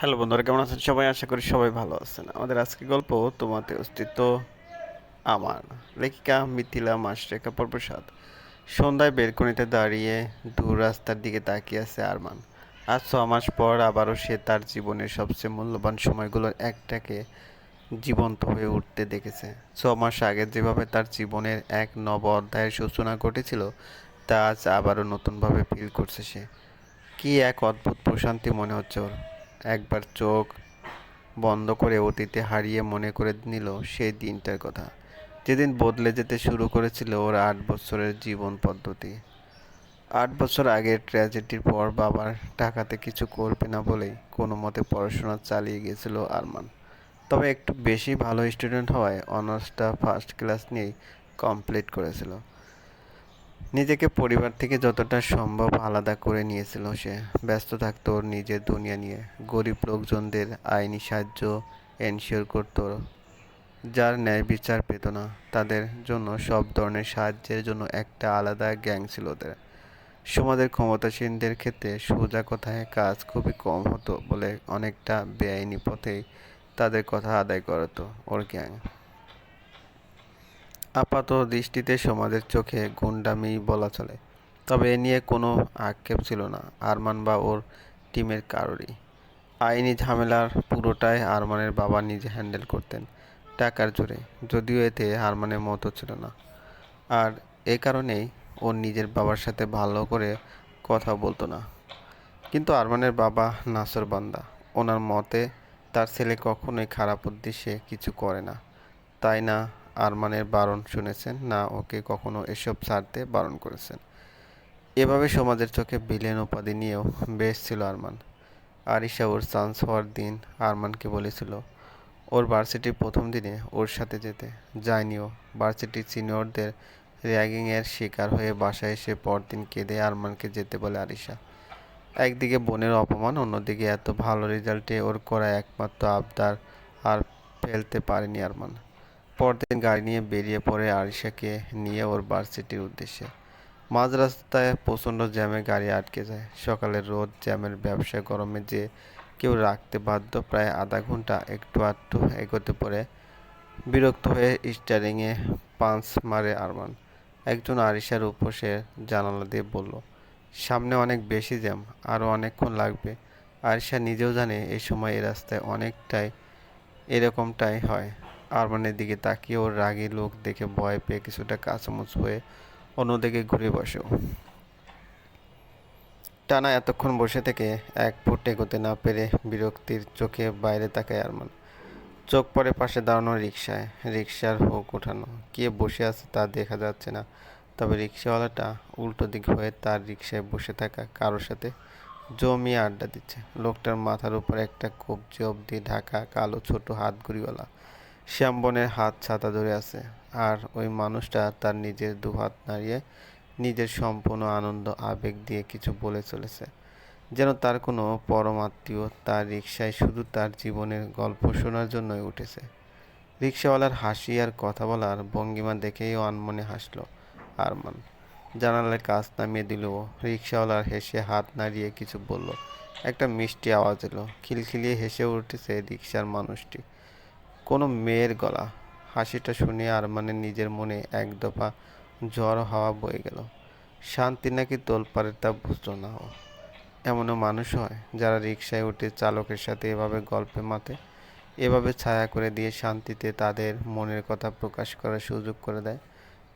Hello বন্ধুরা, কেমন আছেন? সবাই আশা করি সবাই ভালো আছেন। আমাদের আজকে গল্প তোমাতে অস্তিত্ব আমার লেখিকা মিথিলা মাসরেখা প্রসাদ। সন্ধ্যায় বেলকনিতে দাঁড়িয়ে দূর রাস্তার দিকে তাকিয়ে আছে আরমান। আজ ছ মাস পর আবারও সে তার জীবনের সবচেয়ে মূল্যবান সময়গুলোর একটাকে জীবন্ত হয়ে উঠতে দেখেছে। ছ মাস আগে যেভাবে তার জীবনের এক নব অধ্যায়ের সূচনা ঘটেছিল, তা আজ আবারও নতুনভাবে ফিল করছে সে। কি এক অদ্ভুত প্রশান্তি মনে হচ্ছে ওর। একবার চোখ বন্ধ করে অতীতে হারিয়ে মনে করে নিল সেই দিনটার কথা। যেদিন বদলে যেতে শুরু করেছিল ওর আট বছরের জীবন পদ্ধতি। আট বছর আগের ট্র্যাজেডির পর বাবার টাকাতে কিছু করবে না বলেই কোনো মতে পড়াশোনা চালিয়ে গিয়েছিল আরমান। তবে একটু বেশি ভালো স্টুডেন্ট হওয়ায় অনার্সটা ফার্স্ট ক্লাস নিয়েই কমপ্লিট করেছিল। নিজেকে পরিবার থেকে যতটা সম্ভব আলাদা করে নিয়েছিল সে। ব্যস্ত থাকতো ওর নিজের দুনিয়া নিয়ে। গরিব লোকজনদের আইনি সাহায্য এনশিওর করতো। যার ন্যায় বিচার পেত না। তাদের জন্য সব ধরনের সাহায্যের জন্য একটা আলাদা গ্যাং ছিল ওদের। সমাজের ক্ষমতাসীনদের ক্ষেত্রে সোজা কথায় কাজ খুবই কম হতো বলে অনেকটা বেআইনি পথেই তাদের কথা আদায় করতো ওর গ্যাং। আপাত দৃষ্টিতে সমাজের চোখে গুন্ডামি বলা চলে। তবে এ নিয়ে কোনো আক্ষেপ ছিল না আরমান বা ওর টিমের কারোরই। আইনি ঝামেলার পুরোটাই আরমানের বাবা নিজে হ্যান্ডেল করতেন টাকার জোরে, যদিও এতে আরমানের মতো ছিল না। আর এ কারণেই ওর নিজের বাবার সাথে ভালো করে কথা বলতো না। কিন্তু আরমানের বাবা নাসর বান্দা, ওনার মতে তার ছেলে কখনোই খারাপ উদ্দেশ্যে কিছু করে না। তাই না আরমানের বারণ শুনেছেন, না ওকে কখনো এসব ছাড়তে বারণ করেছেন। এভাবে সমাজের চোখে বিলেন উপাধি নিয়েও বেশ ছিল আরমান। আরিশা ওর চান্স হওয়ার দিন আরমানকে বলেছিল, ওর ভার্সিটির প্রথম দিনে ওর সাথে যেতে। যায়নিও ভার্সিটির সিনিয়রদের র্যাগিংয়ের শিকার হয়ে বাসায় এসে পরদিন কেঁদে আরমানকে যেতে বলে আরিশা। একদিকে বোনের অপমান, অন্যদিকে এত ভালো রেজাল্টে ওর করা একমাত্র আবদার আর ফেলতে পারেনি আরমান। পরদিন গাড়ি নিয়ে বেরিয়ে পড়ে আরিশাকে নিয়ে ওর ভার্সিটির উদ্দেশ্যে। মাঝ রাস্তায় প্রচণ্ড জ্যামে গাড়ি আটকে যায়। সকালের রোদ, জ্যামের ব্যবসা গরমে যে কেউ রাখতে বাধ্য, প্রায় আধা ঘণ্টা একটু আধটু এগোতে পড়ে। বিরক্ত হয়ে স্টারিংয়ে পাঞ্চ মারে আরমান। একজন আরিশার উপসে জানালা দিয়ে বলল, সামনে অনেক বেশি জ্যাম আরও অনেকক্ষণ লাগবে। আরিশা নিজেও জানে এই সময় এ রাস্তায় অনেকটাই এরকমটাই হয়। আরমানের দিকে তাকিয়ে ওর রাগী লোক দেখে ভয় পেয়ে কিছুটা কাঁচামুচ হয়ে অন্যদিকে ঘুরে বসে। টানা এতক্ষণ বসে থেকে এক ফুট এগোতে না পেরে বিরক্তির চোখে বাইরে তাকায় আরমান। চোখ পরে পাশে দাঁড়ানো রিক্সায় রিক্সার হোক ওঠানো। কে বসে আছে তা দেখা যাচ্ছে না। তবে রিক্সাওয়ালাটা উল্টো দিক হয়ে তার রিক্সায় বসে থাকা কারোর সাথে জমিয়ে আড্ডা দিচ্ছে। লোকটার মাথার উপর একটা কবজি অবধি ঢাকা কালো ছোট হাত ঘুড়িওয়ালা শ্যামবনের হাত ছাতা ধরে আছে আর ওই মানুষটা তার নিজের দু হাত নাড়িয়ে নিজের সম্পূর্ণ আনন্দ, আবেগ দিয়ে কিছু বলে চলেছে। যেন তার কোনো পরম আত্মীয় তার রিক্সায় শুধু তার জীবনের গল্প শোনার জন্যই উঠেছে। রিক্সাওয়ালার হাসি আর কথা বলার ভঙ্গিমা দেখেই আনমনে হাসলো। আরমান জানালার কাজ নামিয়ে দিল রিক্সাওয়ালার হেসে হাত নাড়িয়ে কিছু বলল। একটা মিষ্টি আওয়াজ এলো। খিলখিলিয়ে হেসে উঠেছে রিক্সার মানুষটি। কোনো মেয়ের গলা। হাসিটা শুনে আরমানের নিজের মনে এক দফা ঝড় হাওয়া বয়ে গেল। শান্তি নাকি তোলপাড়ের তা বুঝলো না ও। এমনও মানুষ হয় যারা রিকশায় উঠে চালকের সাথে এভাবে গল্পে মাতে, এভাবে ছায়া করে দিয়ে শান্তিতে তাদের মনের কথা প্রকাশ করার সুযোগ করে দেয়।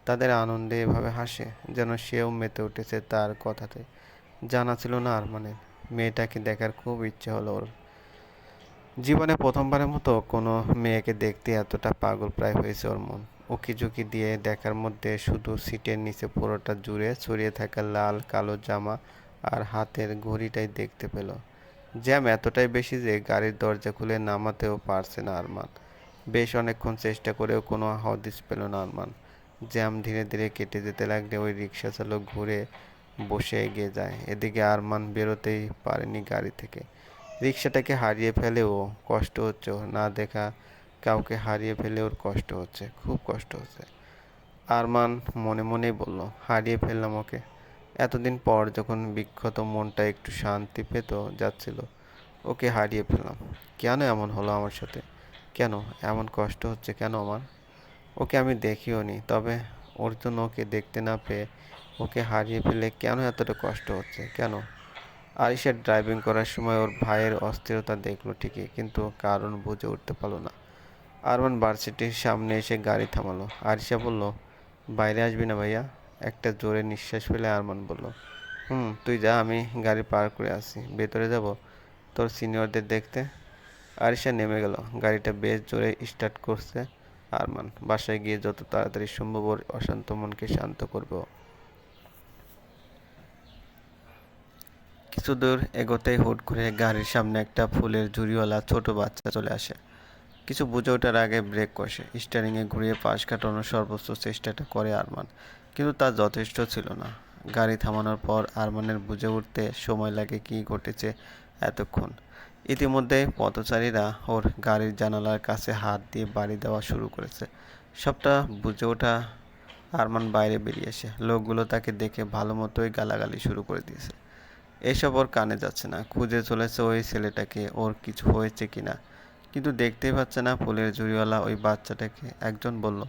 তাদের আনন্দে এভাবে হাসে যেন সেও মেতে উঠেছে তার কথাতে। জানা ছিল না আরমানের। মেয়েটাকে দেখার খুব ইচ্ছে হলো ওর। জীবনে প্রথমবারের মতো কোনো মেয়েকে দেখতে এতটা পাগল প্রায় হয়েছে ওর মন। উকি ঝুঁকি দিয়ে দেখার মধ্যে শুধু সিটের নিচে পুরোটা জুড়ে ছড়িয়ে থাকা লাল, কালো জামা আর হাতের ঘড়িটাই দেখতে পেল। জ্যাম এতটাই বেশি যে গাড়ির দরজা খুলে নামাতেও পারছে না আরমান। বেশ অনেকক্ষণ চেষ্টা করেও কোনো হদিস পেল না আরমান। জ্যাম ধীরে ধীরে কেটে যেতে লাগলে ওই রিক্সা চালক ঘুরে বসে এগিয়ে যায়। এদিকে আরমান বেরোতেই পারেনি গাড়ি থেকে। রিক্সাটাকে হারিয়ে ফেলেও কষ্ট হচ্ছে না দেখা কাউকে হারিয়ে ফেলে ওর কষ্ট হচ্ছে, খুব কষ্ট হচ্ছে। আরমান মনে মনেই বলল, হারিয়ে ফেললাম ওকে। এতদিন পর যখন বিক্ষত মনটা একটু শান্তি পেত, যাচ্ছিল, ওকে হারিয়ে ফেললাম। কেন এমন হলো আমার সাথে? কেন? এমন কষ্ট হচ্ছে কেন আমার? ওকে আমি দেখিও নি, তবে ওর জন্য ওকে দেখতে না পেয়ে ওকে হারিয়ে ফেলে কেন এতটা কষ্ট হচ্ছে? কেন? আরিশা ড্রাইভিং করার সময় ওর ভাইয়ের অস্থিরতা দেখল ঠিকই, কিন্তু কারণ বুঝে উঠতে পারল না। আরমান ভার্সিটির সামনে এসে গাড়ি থামালো। আরিশা বলল, বাইরে আসবি না ভাইয়া? একটা জোরে নিঃশ্বাস ফেলে আরমান বলল, হুম, তুই যা, আমি গাড়ি পার করে আসি। ভেতরে যাব তোর সিনিয়রদের দেখতে? আরিশা নেমে গেল। গাড়িটা বেশ জোরে স্টার্ট করছে আরমান। বাসায় গিয়ে যত তাড়াতাড়ি সম্ভব ওর অশান্ত মনকে শান্ত করবে কিছু দূর এগোতেই হুট করে গাড়ির সামনে একটা ফুলের ঝুড়িওয়ালা ছোট বাচ্চা চলে আসে। কিছু বুঝে ওঠার আগে ব্রেক কষে। স্টারিংয়ে ঘুরিয়ে পাশ কাটানোর সর্বোচ্চ চেষ্টাটা করে আরমান, কিন্তু তা যথেষ্ট ছিল না। গাড়ি থামানোর পর আরমানের বুঝে উঠতে সময় লাগে কী ঘটেছে এতক্ষণ। ইতিমধ্যে পথচারীরা ওর গাড়ির জানালার কাছে হাত দিয়ে বাড়ি দেওয়া শুরু করেছে। সবটা বুঝে ওঠা আরমান বাইরে বেরিয়ে লোকগুলো তাকে দেখে ভালো মতোই গালাগালি শুরু করে দিয়েছে। এসব ওর কানে যাচ্ছে না, খুঁজে চলেছে ওই ছেলেটাকে, ওর কিছু হয়েছে কি না কিন্তু দেখতেই পাচ্ছে না, ফুলের ঝুড়িওয়ালা ওই বাচ্চাটাকে। একজন বলল,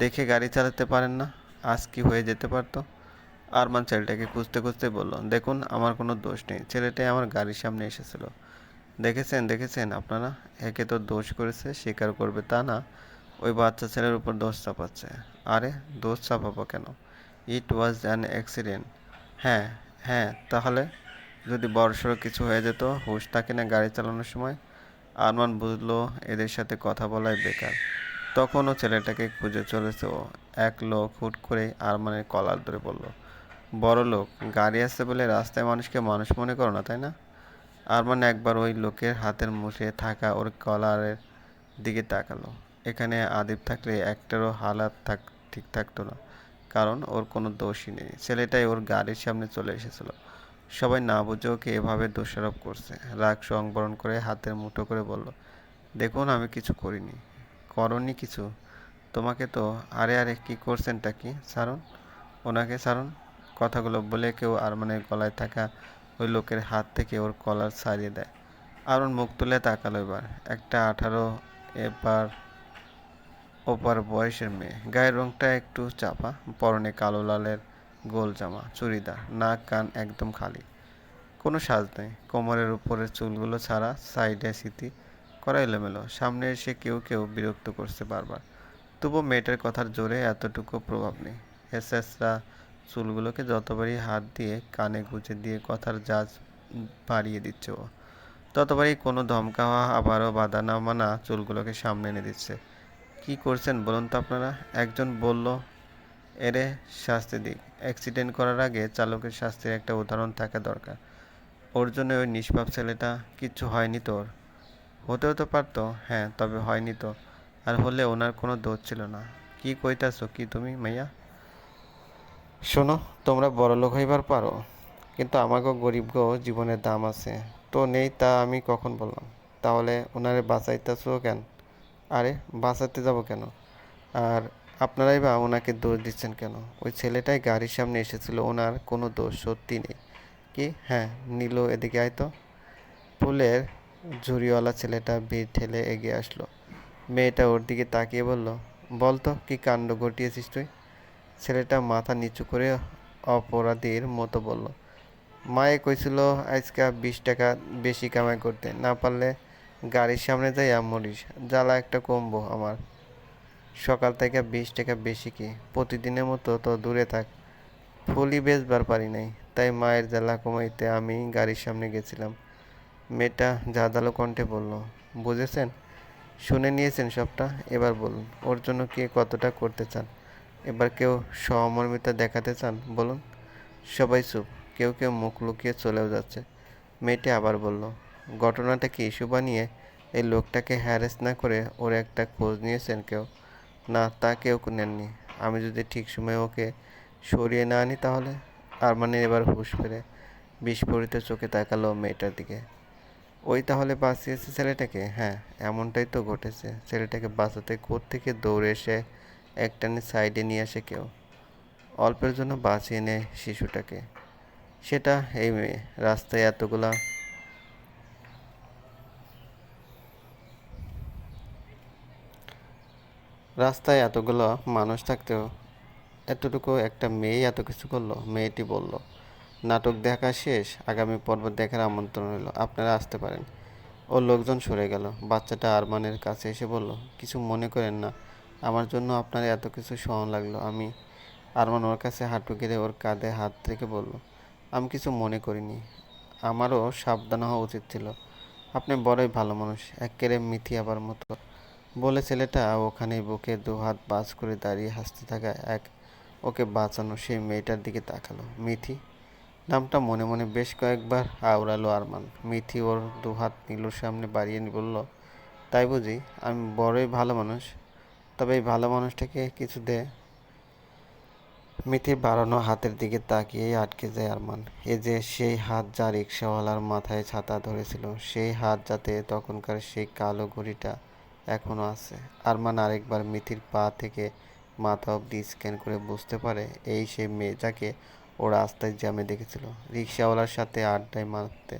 দেখে গাড়ি চালাতে পারেন না? আজ কি হয়ে যেতে পারতো? আরমান ছেলেটাকে খুঁজতে খুঁজতে বলল, দেখুন, আমার কোনো দোষ নেই। ছেলেটাই আমার গাড়ির সামনে এসেছিল। দেখেছেন দেখেছেন আপনারা? একে তো দোষ করেছে, স্বীকার করবে তা না। ওই বাচ্চা ছেলের উপর দোষ চাপাচ্ছে। আরে, দোষ চাপাবো কেন? ইট ওয়াজ অ্যান অ্যাক্সিডেন্ট হ্যাঁ হ্যাঁ তাহলে যদি বড়সড় কিছু হয়ে যেত, হুশ থাকে না গাড়ি চালানোর সময়, আরমান বুঝলো এদের সাথে কথা বলাই বেকার। তখনও ছেলেটাকে খুঁজে চলেছে ও। এক লোক হুট করে আরমানের কলার ধরে বলল, বড় লোক, গাড়ি আছে বলে রাস্তায় মানুষকে মানুষ মনে করো না, তাই না? আরমান একবার ওই লোকের হাতের মুঠে থাকা ওর কলারের দিকে তাকালো। এখানে আদিব থাকলে একটারও হালাত থাক ঠিক থাকতো না। কারণ ওর কোনো দোষই নেই। ছেলেটাই ওর গাড়ির সামনে চলে এসেছিল। সবাই না বুঝে ওকে এভাবে দোষারোপ করছে। রাগ সংবরণ করে হাতের মুঠো করে বলল, দেখুন, আমি কিছু করিনি। করনি কিছু। তোমাকে তো আরে আরে কি করছেনটা কি? সারণ ওনাকে সারুন কথাগুলো বলে কেউ আরমানের গলায় থাকা ওই লোকের হাত থেকে ওর কলার ছাড়িয়ে দেয়। আরন মুখ তুলে তাকালো এবার। একটা আঠারো এবার ওপার বয়সের মেয়ে। গায়ের রংটা একটু চাপা, পরনে কালো লালের গোল জামা, চুড়িদার, নাক, কান একদম খালি। কোনো সাজ নেই। কোমরের উপরের চুলগুলো ছাড়া সাইডে স্মৃতি করা এলোমেলো। সামনে এসে কেউ কেউ বিরক্ত করছে বারবার। তবু মেয়েটার কথার জোরে এতটুকু প্রভাব নেই। এসএসরা চুলগুলোকে যতবারই হাত দিয়ে কানে গুঁজে দিয়ে কথার জাজ বাড়িয়ে দিচ্ছে ও। ততবারই কোনো ধমকাওয়া আবারও বাধা না মানা চুলগুলোকে সামনে এনে দিচ্ছে। কি করছেন বলুন তো আপনারা? একজন বলল, এরে শাস্তি দিক। অ্যাক্সিডেন্ট করার আগে চালকের শাস্তির একটা উদাহরণ থাকা দরকার। ওর জন্য ওই নিষ্পাপ ছেলেটা কিচ্ছু হয়নি তোর। হতেও তো পারতো হ্যাঁ তবে হয়নি তো। আর হলে ওনার কোনো দোষ ছিল না। কি কইতাছো কি তুমি, মাইয়া? শোনো, তোমরা বড়লোক হইবার পারো, কিন্তু আমাকেও গরিবগো জীবনের দাম আছে। তো নেই তা আমি কখন বললাম? তাহলে ওনারে বাঁচাইতেছো কেন? আরে বাঁচাতে যাব কেন? আর আপনারাই বা ওনাকে দোষ দিচ্ছেন কেন? ওই ছেলেটাই গাড়ির সামনে এসেছিল, ওনার কোনো দোষ সত্যি নেই। কি? হ্যাঁ নীল, এদিকে আয় তো। ফুলের ঝুড়িওয়ালা ছেলেটা ভিড় ঠেলে এগিয়ে আসলো। মেয়েটা ওর দিকে তাকিয়ে বলল, বল তো, কী কাণ্ড ঘটিয়েছিস তুই? ছেলেটা মাথা নিচু করে অপরাধীর মতো বলল, মায়ে কইছিল আজকা বিশ টাকা বেশি কামাই করতে, না পারলে গাড়ির সামনে যাইয়া মরিস। জ্বালা একটা কমবো আমার। সকাল থেকে বিশ টাকা বেশি কি? প্রতিদিনের মতো তো দূরে থাক। ফুলই বেচবার পারি নাই, তাই মায়ের জ্বালা কমাইতে আমি গাড়ির সামনে গেছিলাম। মেয়েটা জাদালো কণ্ঠে বলল, বুঝেছেন? শুনে নিয়েছেন সবটা? এবার বলুন, ওর জন্য কে কতটা করতে চান? এবার কেউ সহমর্মিতা দেখাতে চান? বলুন। সবাই চুপ, কেউ কেউ মুখ লুকিয়ে চলেও যাচ্ছে। মেয়েটি আবার বলল ঘটনাটা কি ইস্যু বানিয়ে এই লোকটাকে হ্যারেস না করে ওর একটা খোঁজ নিয়েছেন কেউ? না, তা কেউ নেননি। আমি যদি ঠিক সময়ে ওকে সরিয়ে না আনি তাহলে? আর মানে এবার হুশ ফেরে বিস্ফোরিত চোখে তাকালো মেয়েটার দিকে। ওই তাহলে বাঁচিয়েছে ছেলেটাকে? হ্যাঁ এমনটাই তো ঘটেছে। ছেলেটাকে বাঁচাতে কোর থেকে দৌড়ে এসে একটানে সাইডে নিয়ে আসে কেউ? অল্পের জন্য বাঁচিয়ে নেয় শিশুটাকে। সেটা এই মেয়ে রাস্তায় এতগুলা রাস্তায় এতগুলো মানুষ থাকতেও এতটুকু একটা মেয়ে এত কিছু করল, মেয়েটি বলল, নাটক দেখা শেষ, আগামী পর্ব দেখার আমন্ত্রণ হলো আপনারা আসতে পারেন। ও লোকজন সরে গেল। বাচ্চাটা আরমানের কাছে এসে বলল, কিছু মনে করেন না, আমার জন্য আপনার এত কিছু সহন লাগল। আমি আরমান ওর কাছে হাঁটু গেড়ে ওর কাঁধে হাত রেখে বলল, আমি কিছু মনে করিনি, আমারও সাবধান হওয়া উচিত ছিল। আপনি বড়ই ভালো মানুষ, একেবারে মিথি আবার মতো। বলে ছেলেটা ওখানে বুকে দু হাত বাজ করে দাঁড়িয়ে হাসতে থাকা এক ওকে বাঁচানো সেই মেয়েটার দিকে তাকালো। মিথি? নামটা মনে মনে বেশ কয়েকবার আওড়ালো আরমান। মিথি ওর দু হাত নীলুর সামনে বাড়িয়ে বলল, তাই বুঝি, আমি বড়ই ভালো মানুষ, তবে এই ভালো মানুষটাকে কিছু দে। মিথির বাড়ানো হাতের দিকে তাকিয়েই আটকে যায় আরমান। এ যে সেই হাত যা রিক্সাওয়ালার মাথায় ছাতা ধরেছিল, সেই হাত যাতে তখনকার সেই কালো ঘড়িটা এখনও আছে। আরমান আরেকবার মিথির পা থেকে মাথা অবধি স্ক্যান করে বুঝতে পারে এই সেই মেয়ে যাকে ও রাস্তায় জ্যামে দেখেছিল। রিক্সাওয়ালার সাথে আড্ডায় মারতে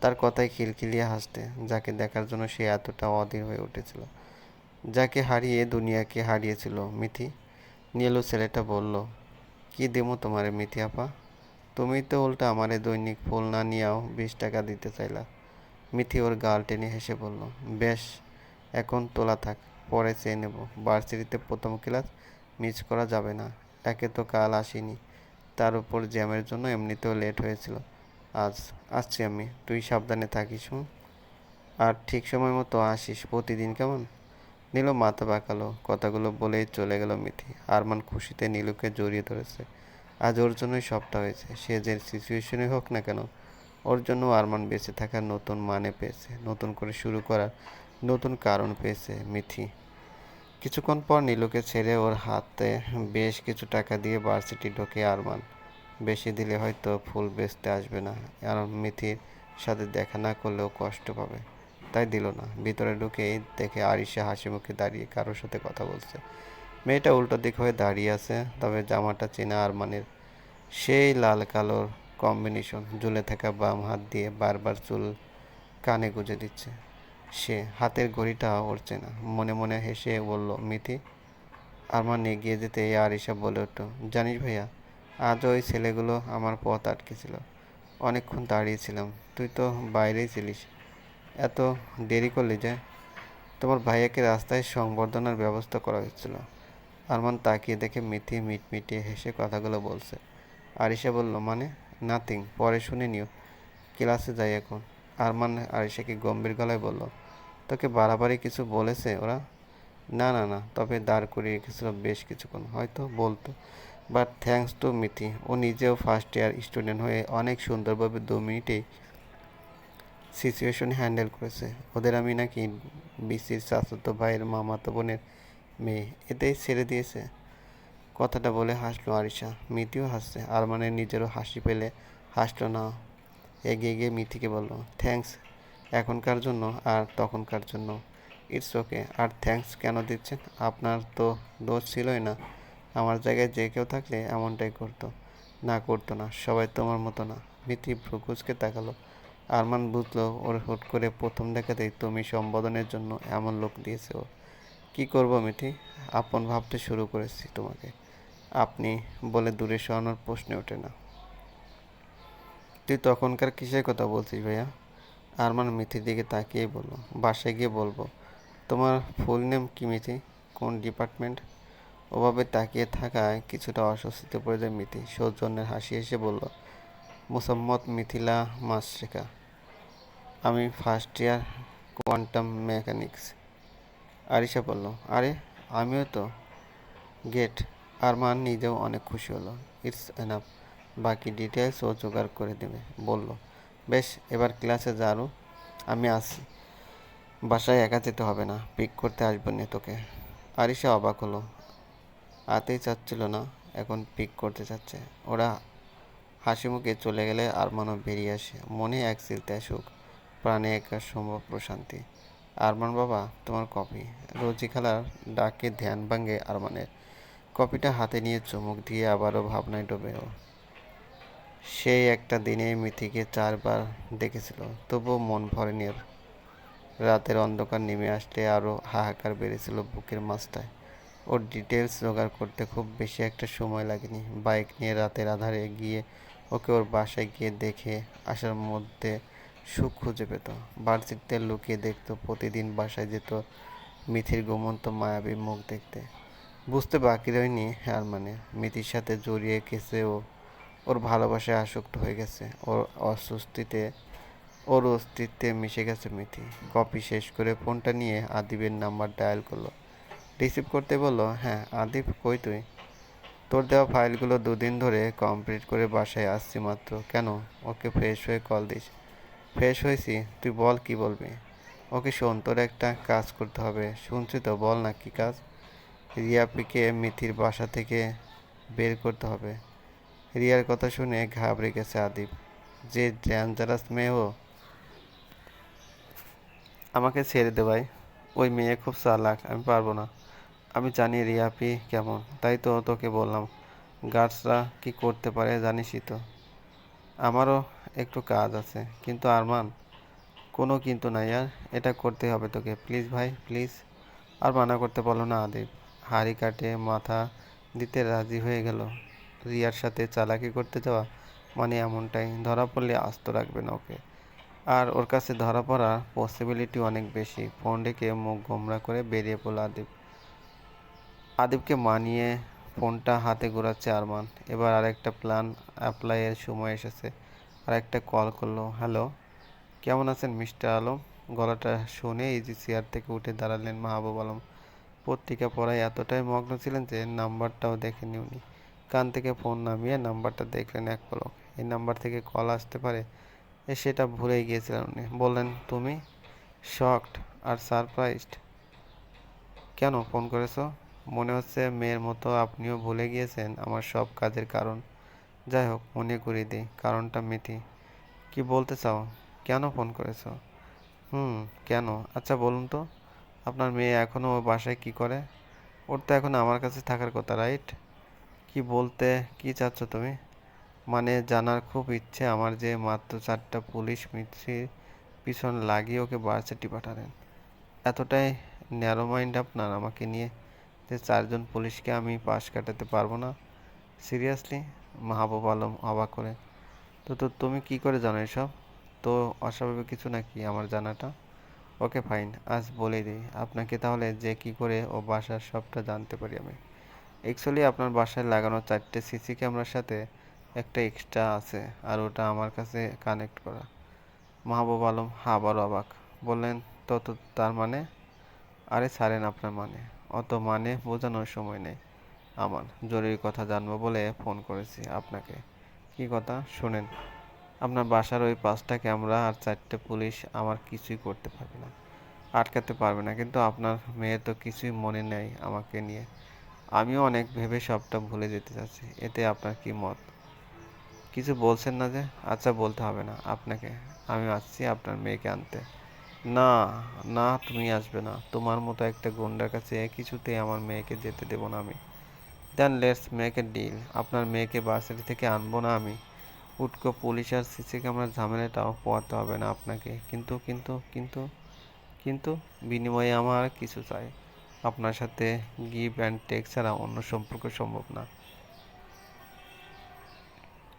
তার কথায় খিলখিলিয়ে হাসতে, যাকে দেখার জন্য সে এতটা অধীর হয়ে উঠেছিল, যাকে হারিয়ে দুনিয়াকে হারিয়েছিল। মিথি নীলু ছেলেটা বলল, কি দেবো তোমারে মিথি আপা? তুমি তো উল্টা আমারে দৈনিক ফুল না নিয়েও বিশ টাকা দিতে চাইলা। মিথি ওর গাল টেনে হেসে বলল, বেশ এখন তোলা থাক, পরে চেয়ে নেব। ভার্সিটিতে প্রথম ক্লাস মিস করা যাবে না, একে তো কাল আসিনি। তার উপর জ্যামের জন্য এমনিতেও লেট হয়েছিল। আজ আসছি আমি, তুই সাবধানে থাকিস হুঁ আর ঠিক সময় মতো আসিস, প্রতিদিন কেমন? নীলু মাথা বাঁকালো কথাগুলো বলেই চলে গেল মিথি। আরমান খুশিতে নীলুকে জড়িয়ে ধরেছে। আজ ওর জন্যই সবটা হয়েছে, সে যে সিচুয়েশনে হোক না কেন, ওর জন্য আরমান বেঁচে থাকার নতুন মানে পেয়েছে। নতুন করে শুরু করার নতুন কারণ পেয়েছে মিথি। কিছুক্ষণ পর নীলুকে ছেড়ে ওর হাতে বেশ কিছু টাকা দিয়ে ভার্সিটি ঢোকে আরমান। বেশি দিলে হয়তো ফুল বেচতে আসবে না। আর মিথির সাথে দেখা না করলেও কষ্ট পাবে। তাই দিল না। ভিতরে ঢুকে দেখে আরিশা হাসি মুখে দাঁড়িয়ে কারোর সাথে কথা বলছে। মেয়েটা উল্টো দিক হয়ে দাঁড়িয়ে আছে, তবে জামাটা চেনা আরমানের। সেই লাল কালোর কম্বিনেশন ঝুলে থাকা বাম হাত দিয়ে বারবার চুল কানে গুঁজে দিচ্ছে। সে হাতের ঘড়িটা উঠছে না। মনে মনে হেসে বলল, মিথি, আরমান এগিয়ে যেতে আরিশা বলে উঠল, জানিস ভাইয়া, আজ ওই ছেলেগুলো আমার পথ আটকেছিল। অনেকক্ষণ দাঁড়িয়েছিলাম তুই তো বাইরেই ছিলিস। এত দেরি করলি যে তোমার ভাইয়াকে রাস্তায় সংবর্ধনার ব্যবস্থা করা হয়েছিল। আরমান তাকিয়ে দেখে মিথি মিটমিটিয়ে হেসে কথাগুলো বলছে। আরিশা বলল মানে? নাথিং, পরে শুনে নিও। ক্লাসে যাই এখন। আরমান আরিশাকে গম্ভীর গলায় বলল তোকে বাড়াবাড়ি কিছু বলেছে ওরা? না না না, তবে দাঁড় করিয়ে রেখেছিল বেশ কিছুক্ষণ, হয়তো বলতো। বাট থ্যাঙ্কস টু মিথি, ও নিজেও ফার্স্ট ইয়ার স্টুডেন্ট হয়ে অনেক সুন্দরভাবে দু মিনিটেই সিচুয়েশন হ্যান্ডেল করেছে। ওদের আমি নাকি বিসির চাচাতো ভাইয়ের মামাতো বোনের মেয়ে, এতেই ছেড়ে দিয়েছে। কথাটা বলে হাসলো আরিশা। মিথিও হাসছে, আরমানের নিজেরও হাসি পেলে হাসলো না। এগিয়ে গিয়ে মিথিকে বলল, থ্যাঙ্কস এখনকার জন্য আর তখনকার জন্য। ইটস ওকে আর থ্যাঙ্কস কেন দিচ্ছেন? আপনার তো দোষ ছিলই না। আমার জায়গায় যে কেউ থাকলে এমনটাই করতো। না করতো না। সবাই তোমার মতো না। মিথি ভ্রুকুচকে তাকালো। আরমান বুঝলো, ওর হুট করে প্রথম দেখাতেই তুমি সম্বোধনের জন্য এমন লোক দিয়েছে ও। কী করব মিঠি আপন ভাবতে শুরু করেছি তোমাকে। আপনি বলে দূরে সরানোর প্রশ্নে ওঠে না। তুই তখনকার কিসের কথা বলছিস ভাইয়া? আরমান মিথির দিকে তাকিয়ে বলল, বাসায় গিয়ে বলব। তোমার ফুল নেম কি মিথি? কোন ডিপার্টমেন্ট? ওভাবে তাকিয়ে থাকায় কিছুটা অস্বস্তিতে পড়ে যায় মিথি। সৌজন্যের হাসি এসে বলল, মুসাম্মদ মিথিলা মাসরিকা আমি first year quantum mechanics. Arisha বলল, আরে, আমিও তো। গেট, আরমান নিজেও অনেক খুশি হলো। It's enough. বাকি ডিটেলস ও জোগাড় করে দেবে, বলল বেশ, এবার ক্লাসে যারও আমি আসি। বাসায় একা যেতে হবে না পিক করতে আসব না তোকে। আরিশা অবাক হলো। আতেই চাচ্ছিল না, এখন পিক করতে চাচ্ছে। ওরা হাসি মুখে চলে গেলে আরমানও বেরিয়ে আসে। মনে এক চিলতে সুখ প্রাণে এক সম্ভব প্রশান্তি। আরমান বাবা, তোমার কপি রোজি খালার ডাকে ধ্যান ভাঙে আরমানের। কপিটা হাতে নিয়ে চুমুক দিয়ে আবারও ভাবনায় ডোবে ও। সেই একটা দিনে মিথিকে চারবার দেখেছিল, তবুও মন ভরেনি ওর। রাতের অন্ধকার নেমে আসলে আরও হাহাকার বেড়েছিল বুকের মাছটায়। ওর ডিটেলস জোগাড় করতে খুব বেশি একটা সময় লাগেনি। বাইক নিয়ে রাতের আধারে গিয়ে ওকে ওর বাসায় গিয়ে দেখে আসার মধ্যে সুখ খুঁজে পেত। বার্ষিকদের লুকিয়ে দেখত, প্রতিদিন বাসায় যেত মিথির ঘুমন্ত মায়াবী মুখ দেখতে। বুঝতে বাকি রয়নি আর মানে মিথির সাথে জড়িয়ে গেছে ও ওর ভালোবাসায় আসক্ত হয়ে গেছে। ওর অস্বস্তিতে, ওর অস্তিত্বে মিশে গেছে মিথি। কপি শেষ করে ফোনটা নিয়ে আদিবের নাম্বার ডায়াল করল। রিসিভ করতে বলল হ্যাঁ আদিব, কই তুই? তোর দেওয়া ফাইলগুলো দুদিন ধরে কমপ্লিট করে বাসায় আসছি মাত্র। কেন? ওকে ফ্রেশ হয়ে কল দিস। ফ্রেশ হয়েছি, তুই বল কি বলবি? ওকে শোন, তোর একটা কাজ করতে হবে। শুনছি তো, বল না কি কাজ? রিয়াপিকে মিথির বাসা থেকে বের করতে হবে। রিয়ার কথা শুনে ঘাবড়ে গেছে আদিব। যে ডেঞ্জারাস মেয়ে ও। আমাকে ছেড়ে দে ভাই। ওই মেয়ে খুব চালাক, আমি পারব না। আমি জানি রিয়াপি কেমন, তাই তো তোকে বললাম। গার্ডসরা কি করতে পারে জানিসই তো। আমারও একটু কাজ আছে, কিন্তু আরমান, কোনো কিন্তু নাই আর। এটা করতে হবে তোকে। প্লিজ ভাই, প্লিজ। আর মানা করতে পারল না আদিব। হাড়ি কাটে, মাথা দিতে রাজি হয়ে গেল। রিয়ার সাথে চালাকি করতে যাওয়া মানে এমনটাই। ধরা পড়লে আস্ত রাখবে না ওকে। আর ওর কাছে ধরা পড়ার পসিবিলিটি অনেক বেশি। ফোন রেখে মুখ গোমরা করে বেরিয়ে পড়ল আদিব। আদিবকে মানিয়ে ফোনটা হাতে ঘোরাচ্ছে আরমান। এবার আরেকটা প্ল্যান অ্যাপ্লাইয়ের সময় এসেছে। আরেকটা কল করল। হ্যালো কেমন আছেন মিস্টার আলম? গলাটা শুনে ইজি চেয়ার থেকে উঠে দাঁড়ালেন মাহবুব আলম। পত্রিকা পড়ায় এতটাই মগ্ন ছিলেন যে নাম্বারটাও দেখেনি উনি। কান থেকে ফোন নামিয়ে নাম্বারটা দেখলেন এক পলক। এই নাম্বার থেকে কল আসতে পারে, এ সেটা ভুলেই গিয়েছিলেন উনি। বললেন, তুমি শকড আর সারপ্রাইজড কেন ফোন করেছ? মনে হচ্ছে মেয়ের মতো আপনিও ভুলে গিয়েছেন আমার সব কাজের কারণ। যাই হোক, মনে করিয়ে দিই, কারণটা মিথি কি বলতে চাও? কেন ফোন করেছ? হুম, কেন? আচ্ছা বলুন তো। আপনার মেয়ে এখনও বাসায় কি করে? ওর তো এখন আমার কাছে থাকার কথা রাইট কি বলতে, কি চাচ্ছ তুমি? মানে জানার খুব ইচ্ছে আমার যে মাত্র চারটা পুলিশ মিত্রির পিছন লাগিয়ে ওকে ভার্সিটি পাঠালেন। এতটাই ন্যারো মাইন্ড আপনার আমাকে নিয়ে যে চারজন পুলিশকে আমি পাশ কাটাতে পারব না? সিরিয়াসলি মাহবুব আলম অবাক করে তো তো তুমি কি করে জানো এসব? তো অস্বাভাবিক কিছু নাকি আমার জানাটা? ওকে ফাইন আজ বলে দিই। আপনাকে তাহলে যে কি করে ও বাসার সবটা জানতে পারি আমি। অ্যাকচুয়ালি আপনার বাসায় লাগানো চারটে সিসি ক্যামেরার সাথে একটা এক্সট্রা আছে আর ওটা আমার কাছে কানেক্ট করা। মাহবুব আলম আবারও অবাক। বললেন, তো তো, তার মানে? আরে, ছাড়েন আপনার মানে। অত মানে বোঝানোর সময় নেই আমার। জরুরি কথা জানব বলে ফোন করেছি আপনাকে। কি কথা? শুনেন, আপনার বাসার ওই পাঁচটা ক্যামেরা আর চারটে পুলিশ আমার কিছুই করতে পারবে না। আটকাতে পারবে না। কিন্তু আপনার মেয়ে তো কিছুই মনে নেই আমাকে নিয়ে। আমিও অনেক ভেবে সবটা ভুলে যেতে চাচ্ছি। এতে আপনার কি মত? কিছু বলছেন না যে আচ্ছা বলতে হবে না আপনাকে। আমি আসছি আপনার মেয়েকে আনতে। না না তুমি আসবে না। তোমার মতো একটা গুন্ডার কাছে কিছুতেই আমার মেয়েকে যেতে দেবো না আমি। Then let's make a deal আপনার মেয়েকে ভার্সিটি থেকে আনব না আমি। উটকো পুলিশ আর সিসি ক্যামেরার ঝামেলাটাও পোয়াতে হবে না আপনাকে। কিন্তু কিন্তু কিন্তু কিন্তু বিনিময়ে আমার কিছু চাই। আপনার সাথে গিভ অ্যান্ড টেক ছাড়া অন্য সম্পর্ক সম্ভব না।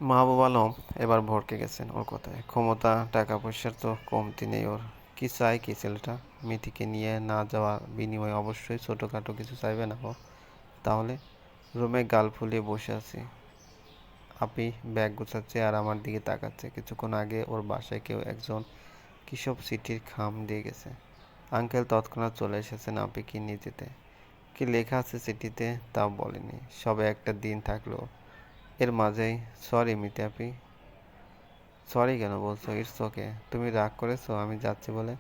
মাহবুব আলম এবার ভরকে গেছেন ওর কথায়। ক্ষমতা টাকা পয়সার তো কমতি নেই ওর। কি চাই কি ছেলেটা? মিথিকে নিয়ে না যাওয়ার বিনিময়ে অবশ্যই ছোটোখাটো কিছু চাইবে না ও। তাহলে রুমে গাল ফুলিয়ে বসে আছি। আপি ব্যাগ গোছাচ্ছে আর আমার দিকে তাকাচ্ছে। কিছুক্ষণ আগে ওর বাসায় কেউ একজন কিসব চিঠির খাম দিয়ে গেছে। আঙ্কেল তৎক্ষণাৎ চলে এসেছেন আপিকে নিয়ে যেতে কি লেখা আছে চিঠিতে তা বলেনি। সবে একটা দিন থাকল। এর মাঝেই, সরি মিতে আপি। সরি কেন বলছো? It's okay. তুমি রাগ করেছ? আমি যাচ্ছি বলে?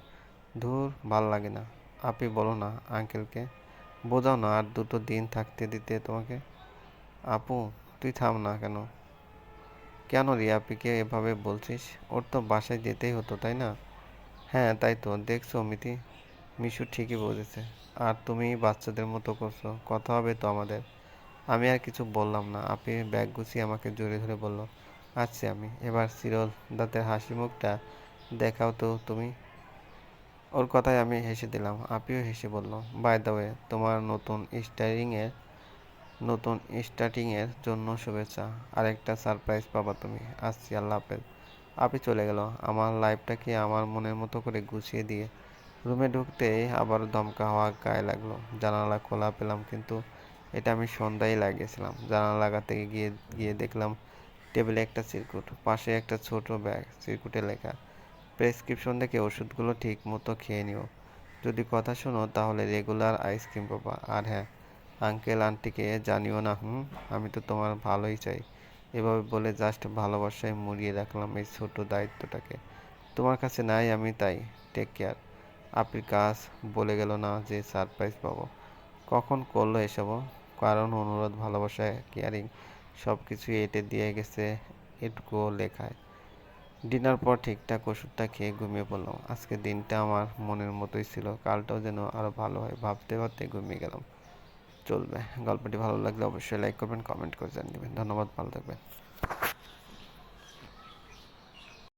ধুর, ভালো লাগে না। আপি, বলো না আঙ্কেলকে। বোঝাও না আর দুটো দিন থাকতে দিতে তোমাকে। আপু, তুই থাম না কেন? কেন রিয়াপিকে এভাবে বলছিস? ওর তো বাসায় যেতেই হতো, তাই না? হ্যাঁ তাই তো। দেখছ মিতি মিশু ঠিকই বুঝেছে আর তুমি বাচ্চাদের মতো করছ। কথা হবে তো আমাদের। আমি আর কিছু বললাম না। আপনি ব্যাগ গুছিয়ে আমাকে জোরে ধরে বলল আচ্ছা আমি, এবার সিরল দাঁতের হাসি মুখটা দেখাও তো তুমি। ওর কথায় আমি হেসে দিলাম। আপিও হেসে বলল বাই দ্য ওয়ে তোমার নতুন স্টারিংয়ের, নতুন স্টার্টিংয়ের জন্য শুভেচ্ছা। আরেকটা সারপ্রাইজ পাবা তুমি। আসছি, আল্লাহ হাফেজ। আপি চলে গেল। আমার লাইফটাকে আমার মনের মতো করে গুছিয়ে দিয়ে রুমে ঢুকতেই আবার দমকা হওয়া গায়ে লাগল। জানালা খোলা পেলাম কিন্তু এটা আমি সন্ধ্যায় লাগিয়েছিলাম। জানালা লাগাতে গিয়ে গিয়ে দেখলাম টেবিলে একটা চিরকুট, পাশে একটা ছোট ব্যাগ, চিরকুটে লেখা, প্রেসক্রিপশন দেখে ওষুধগুলো ঠিক মতো খেয়ে নিও। যদি কথা শোনো তাহলে রেগুলার আইসক্রিম পাবা। আর হ্যাঁ আঙ্কেল আন্টিকে জানিও না, হুম, আমি তো তোমার ভালোই চাই। এভাবে বলে জাস্ট ভালোবাসায় মুড়িয়ে রাখলাম এই ছোট দায়িত্বটাকে। তোমার কাছে নাই, আমি তাই। Take care. আপনি কাজ বলে গেল না যে সারপ্রাইজ পাবো। কখন করল এসবও? কারণ অনুরোধ, ভালোবাসা কেয়ারিং সব কিছুই এঁটে দিয়ে গেছে এটুকুও লেখায়। ডিনার পর ঠিকঠাক ওষুধটা খেয়ে ঘুমিয়ে পড়লাম। আজকে দিনটা আমার মনের মতোই ছিল। কালটাও যেন আরও ভালো হয়। ভাবতে ভাবতে ঘুমিয়ে গেলাম। চলবে। গল্পটি ভালো লাগলে অবশ্যই লাইক করবেন কমেন্ট করে জানিয়ে দেবেন। ধন্যবাদ, ভালো থাকবেন।